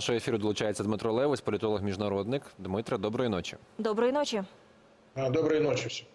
нашого ефіру долучається Дмитро Левось, політолог-міжнародник. Дмитре, доброї ночі. Доброї ночі. Доброї ночі всім.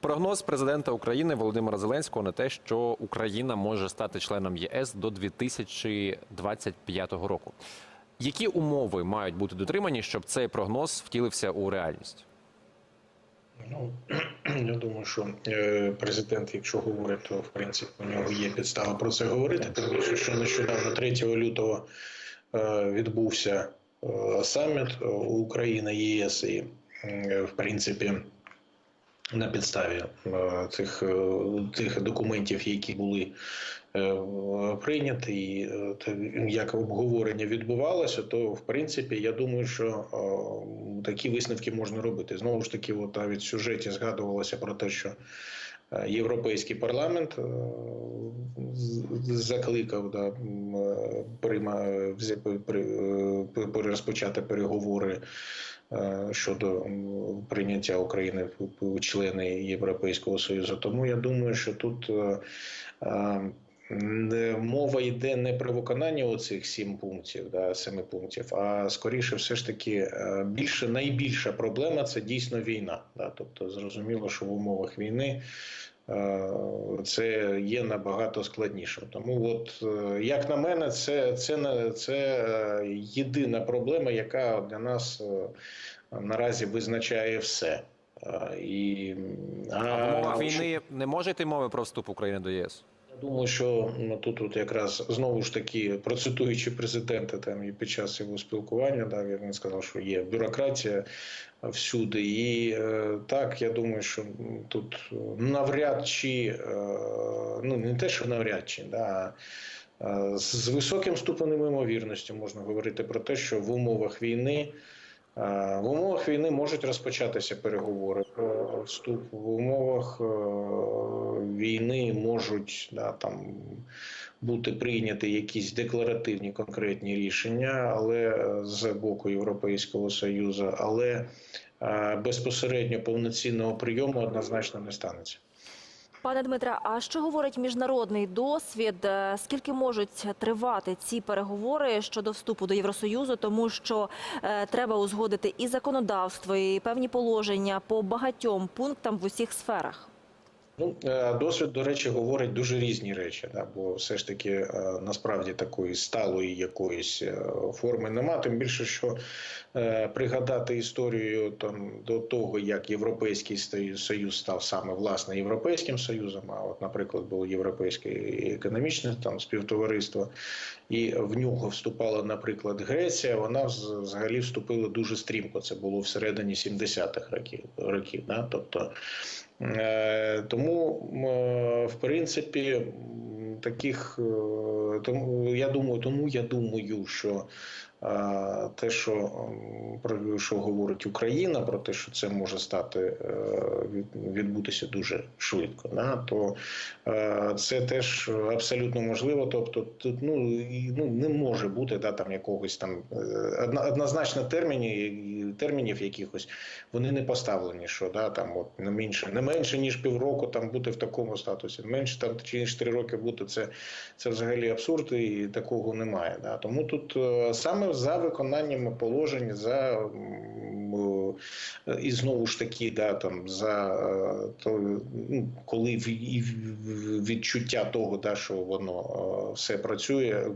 Прогноз президента України Володимира Зеленського на те, що Україна може стати членом ЄС до 2025 року. Які умови мають бути дотримані, щоб цей прогноз втілився у реальність? Ну, я думаю, що е, президент, якщо говорить, то в принципі у нього є підстава про це говорити. Більше, що нещодавно 3 лютого відбувся е, саміт е, Україна ЄС і е, в принципі. На підставі е, цих, е, тих документів, які були е, прийняті, і е, як обговорення відбувалося, то в принципі я думаю, що е, такі висновки можна робити. Знову ж таки, от навіть в сюжеті згадувалося про те, що е, Європейський парламент е, закликав да, е, е, розпочати переговори е, щодо прийняття України в- члени Європейського Союзу. Тому я думаю, що тут е, е, мова йде не про виконання оцих сім пунктів, да, семи пунктів, а скоріше, все ж таки, е, більше найбільша проблема це дійсно війна. Да. Тобто, зрозуміло, що в умовах війни. е, Це є набагато складніше. Тому, от е, як на мене, це, це, це е, єдина проблема, яка для нас е, наразі визначає все. Е, І, А в умовах війни не може йти мови про вступ України до ЄС? Думаю, що ну, тут от якраз знову ж таки процитуючи президента там і під час його спілкування, да, він сказав, що є бюрократія всюди. І е, так, я думаю, що тут навряд чи е, ну не те, що навряд чи, да, е, з високим ступенем ймовірності можна говорити про те, що в умовах війни. Е, В умовах війни можуть розпочатися переговори про вступ. В умовах е, війни можуть да, там, бути прийняті якісь декларативні конкретні рішення, але е, з боку Європейського Союзу, але е, безпосередньо повноцінного прийому однозначно не станеться. Пане Дмитре, а що говорить міжнародний досвід? Е, Скільки можуть тривати ці переговори щодо вступу до Євросоюзу? Тому що е, треба узгодити і законодавство, і певні положення по багатьом пунктам в усіх сферах. Ну, е, досвід, до речі, говорить дуже різні речі, да, бо все ж таки е, насправді такої сталої якоїсь е, форми нема. Тим більше, що пригадати історію там до того, як Європейський Союз- став саме власне Європейським Союзом, а от, наприклад, було Європейське економічне там співтовариство, і в нього вступала, наприклад, Греція. Вона взагалі вступила дуже стрімко. Це було всередині 70-х років. років да? Тобто Тому, м, е, в принципі, таких е, тому я думаю, тому я думаю, що е, те, що про що говорить Україна, про те, що це може стати е, відбутися дуже швидко, да, то е, це теж абсолютно можливо. Тобто, тут ну, ну не може бути да, там якогось там е, одно- однозначно термінів, термінів якихось вони не поставлені, що да, там от не менше, не менше ніж півроку там бути в такому статусі, менше там чи ніж три роки бути, це, це взагалі абсурд, і такого немає. Да. Тому тут е, саме за виконанням положень, за е, і знову ж таки, да, там за е, то, ну, коли відчуття того, да, що воно е, все працює,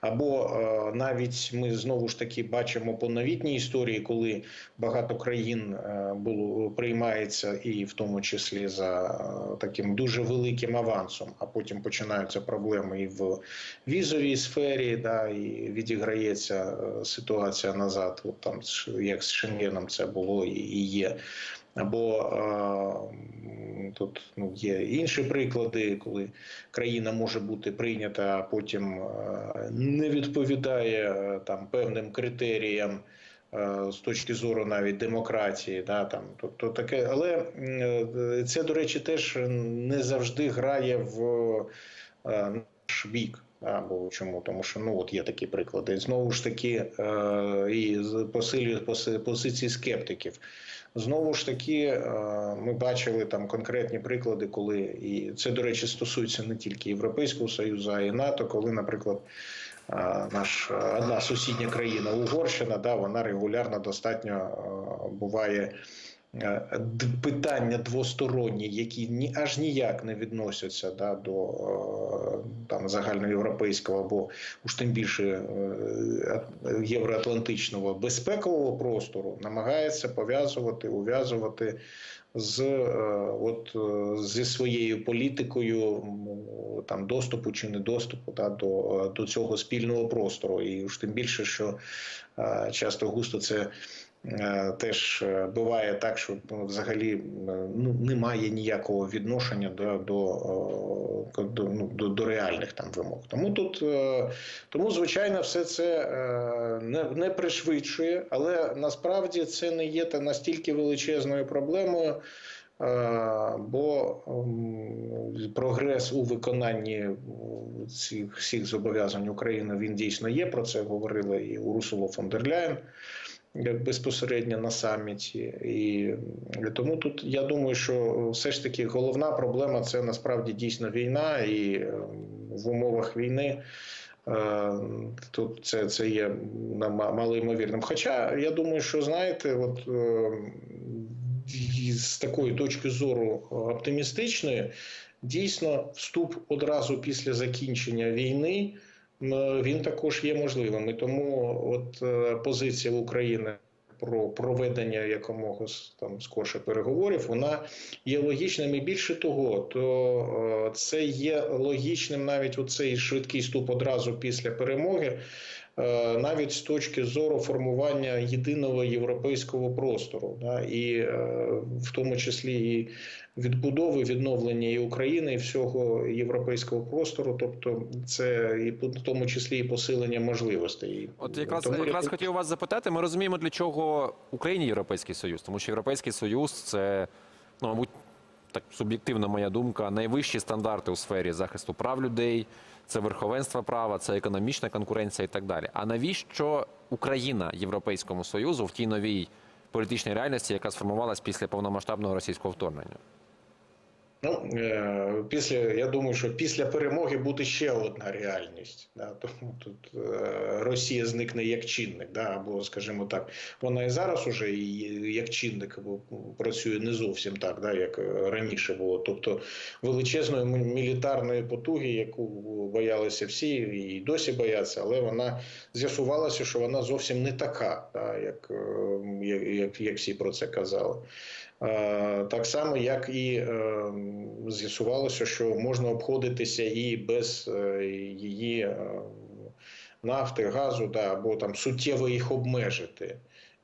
або навіть ми знову ж таки бачимо по новітній історії, коли багато країн було приймається, і в тому числі за таким дуже великим авансом, а потім починаються проблеми і в візовій сфері, да, і відіграється ситуація назад. От там як з Шенгеном це було і- є. Або е, тут ну, є інші приклади, коли країна може бути прийнята, а потім е, не відповідає е, там певним критеріям. е, З точки зору навіть демократії, да там тобто таке, але м, це до речі теж не завжди грає в е, наш бік. Да, бо чому? Тому що ну от є такі приклади. Знову ж таки, е, і посилює позиції скептиків. Знову ж таки, е, ми бачили там конкретні приклади, коли і це, до речі, стосується не тільки Європейського Союзу, а й НАТО, коли, наприклад, е, одна сусідня країна Угорщина, да, вона регулярно достатньо буває. Е, Питання двосторонні, які ні аж ніяк не відносяться да, до е, там загальноєвропейського або уж тим більше е, євроатлантичного безпекового простору, намагається пов'язувати, ув'язувати з от зі своєю політикою там доступу чи недоступу да, до, до цього спільного простору, і уж тим більше, що часто густо це. Е, Теж е, буває так, що ну, взагалі ну, немає ніякого відношення до, до, е, ну, до, до реальних там вимог. Тому тут е, тому, звичайно, все це е, не, не пришвидшує, але насправді це не є та настільки величезною проблемою. е, Бо прогрес у виконанні е, цих всіх зобов'язань України він дійсно є. Про це говорили і Урсула фон дер Ляєн е, безпосередньо на саміті. І тому тут я думаю, що все ж таки головна проблема це насправді дійсно війна, і е, в умовах війни. Е, Тут це, це є малоймовірним. Хоча я думаю, що знаєте, от е, з такої точки зору оптимістичної, дійсно, вступ одразу після закінчення війни він також є можливим. І тому от е, позиція України про проведення якомога там скорше переговорів, вона є логічним і більше того, то е, це є логічним навіть у цей швидкий вступ одразу після перемоги. Е, Навіть з точки зору формування єдиного європейського простору, да, і е, в тому числі і відбудови, відновлення і України, і всього європейського простору, тобто це і в тому числі і посилення можливостей. От якраз Тому якраз хотів вас запитати. Ми розуміємо, для чого Україні Європейський Союз, тому що Європейський Союз це, ну мабуть, так суб'єктивна моя думка, найвищі стандарти у сфері захисту прав людей, це верховенство права, це економічна конкуренція і так далі. А навіщо Україна Європейському Союзу в тій новій політичній реальності, яка сформувалась після повномасштабного російського вторгнення? Ну, е, після, я думаю, що після перемоги буде ще одна реальність. Да? Тому тут е, Росія зникне як чинник, да? або, скажімо так, вона і зараз уже як чинник працює не зовсім так, да? як е, раніше було. Тобто величезної мілітарної потуги, яку боялися всі, і досі бояться, але вона з'ясувалося, що вона зовсім не така, да? як, як, як всі про це казали. Е, Так само, як і е, з'ясувалося, що можна обходитися і без е, її нафти, газу, да, або там суттєво їх обмежити.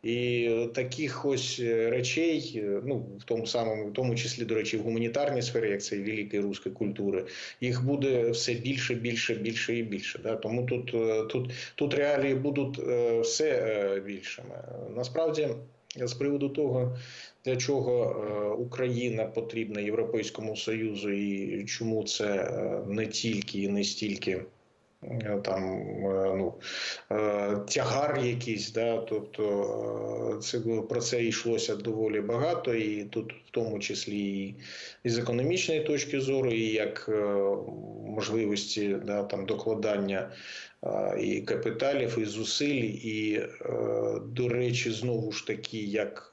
І таких ось речей, ну в тому самому, в тому числі, до речі, в гуманітарній сфері, як це і руської культури, їх буде все більше, більше, більше і більше. Да? Тому тут, тут, тут реалії будуть все більшими. Насправді, з приводу того, для чого е, Україна потрібна Європейському Союзу і чому це е, не тільки і не стільки. Е, Там е, ну е, тягар якийсь, да, тобто це про це йшлося доволі багато, і тут в тому числі і, і з економічної точки зору, і як можливості да, там докладання і капіталів, і зусиль, і до речі, знову ж таки, як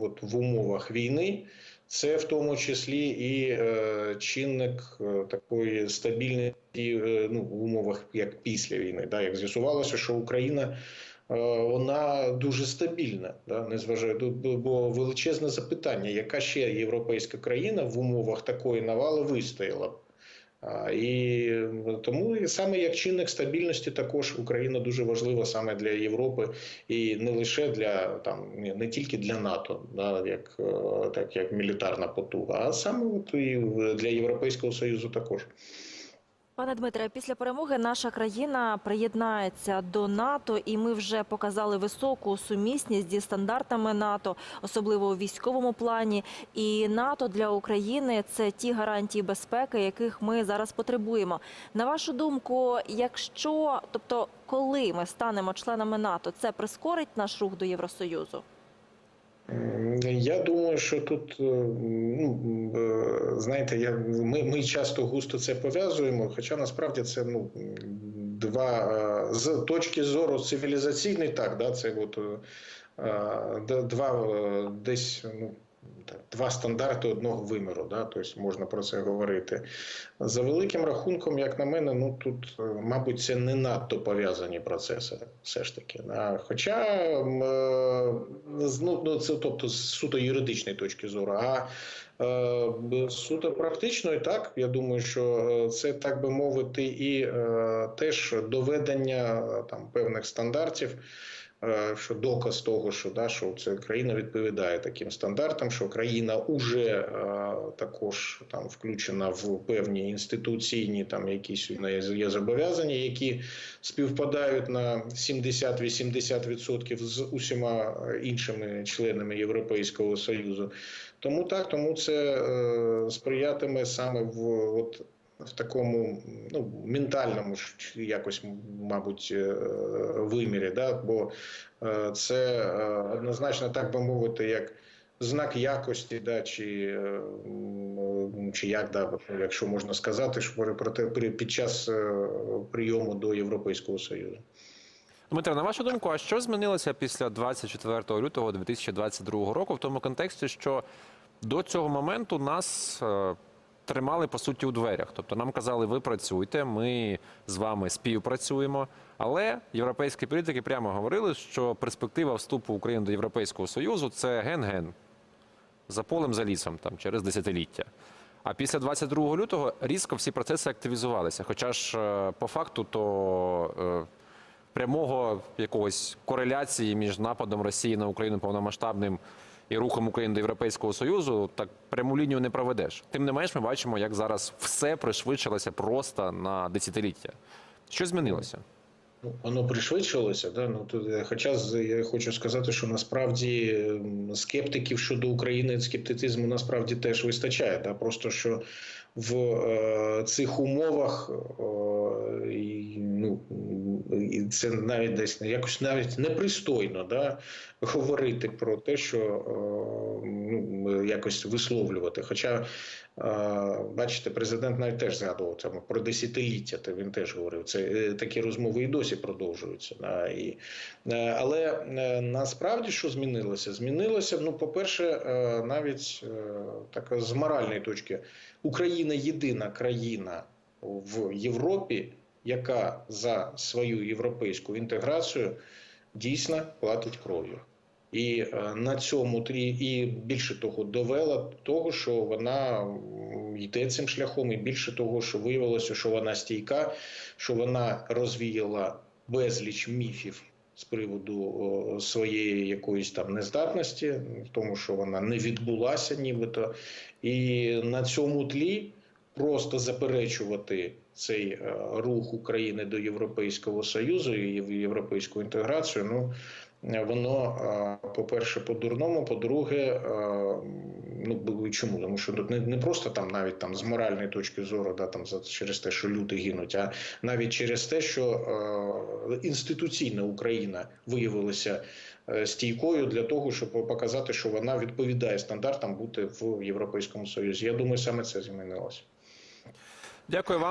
от в умовах війни. Це в тому числі і е, чинник е, такої стабільності е, ну, в умовах як після війни. Да, як з'ясувалося, що Україна е, вона дуже стабільна, да, незважаючи бо- величезне запитання, яка ще європейська країна в умовах такої навали вистояла І тому і саме як чинник стабільності також Україна дуже важлива саме для Європи і не лише для там не- тільки для НАТО, да, як, е, так як мілітарна потуга, а саме от і для Європейського Союзу також. Пане Дмитре, після перемоги наша країна приєднається до НАТО, і ми вже показали високу сумісність зі стандартами НАТО, особливо у військовому плані. І НАТО для України це ті гарантії безпеки, яких ми зараз потребуємо. На вашу думку, якщо тобто, коли ми станемо членами НАТО, це прискорить наш рух до Євросоюзу? Я думаю, що тут е, ну, е, знаєте, я, ми, ми часто густо це пов'язуємо, хоча насправді це ну, два е, з точки зору цивілізаційної, так, да, це от, два десь ну, два стандарти одного виміру, да, тобто можна про це говорити. За великим рахунком, як на мене, ну тут, е, мабуть, це не надто пов'язані процеси, все ж таки. Да. Хоча е, ну, ну, це тобто з суто юридичної точки зору. А е, суто практичної, так я думаю, що це так би мовити, і теж доведення там певних стандартів. Е, Що доказ того, що да, що це країна відповідає таким стандартам, що країна уже е, також там включена в певні інституційні там якісь є зобов'язання, які співпадають на 70-80% з усіма е, іншими членами Європейського союзу. Тому так, тому це е, сприятиме саме в от. В такому ну ментальному ж якось, мабуть, е, вимірі, да? бо е, це е, однозначно, так би мовити, як знак якості, да, чи, чи як, да, якщо можна сказати, що під час прийому до Європейського Союзу. Дмитро, на вашу думку, а що змінилося після 24 лютого 2022 року в тому контексті, що до цього моменту нас тримали по суті у дверях? Тобто нам казали, ви працюйте, ми з вами співпрацюємо. Але європейські політики прямо говорили, що перспектива вступу України до Європейського Союзу це ген-ген за полем за лісом там через десятиліття. А після 22 лютого різко всі процеси активізувалися. Хоча ж е, по факту то е, прямого якогось кореляції між нападом Росії на Україну повномасштабним і рухом України до Європейського Союзу, так пряму лінію не проведеш. Тим не менш, ми бачимо, як зараз все пришвидшилося просто на десятиліття. Що змінилося? Ну, воно пришвидшилося, да? ну, тут, хоча я хочу сказати, що насправді скептиків щодо України скептицизму насправді теж вистачає. Да? Просто що в е, цих умовах е, і, ну, і це навіть десь якось навіть непристойно да? говорити про те, що е, ну, якось висловлювати. Хоча Бачите, президент навіть теж згадував там про десятиліття. То він теж говорив. Це такі розмови і досі продовжуються. Да, і, але насправді що змінилося? Змінилося. Ну, по-перше, навіть так з моральної точки, Україна єдина країна в Європі, яка за свою європейську інтеграцію дійсно платить кров'ю. І е, на цьому тлі, і більше того, довела того, що вона йде цим шляхом, і більше того, що виявилося, що вона стійка, що вона розвіяла безліч міфів з приводу своєї якоїсь там нездатності, тому, що вона не відбулася, нібито. І на цьому тлі просто заперечувати цей е, рух України до Європейського Союзу і європейську інтеграцію, ну воно, по-перше, по-дурному, по-друге, ну чому? Тому що не, не просто там навіть там з моральної точки зору, да, там через те, що люди гинуть, а навіть через те, що інституційна Україна виявилася е, стійкою для того, щоб показати, що вона відповідає стандартам бути в Європейському Союзі. Я думаю, саме це змінилося. Дякую вам.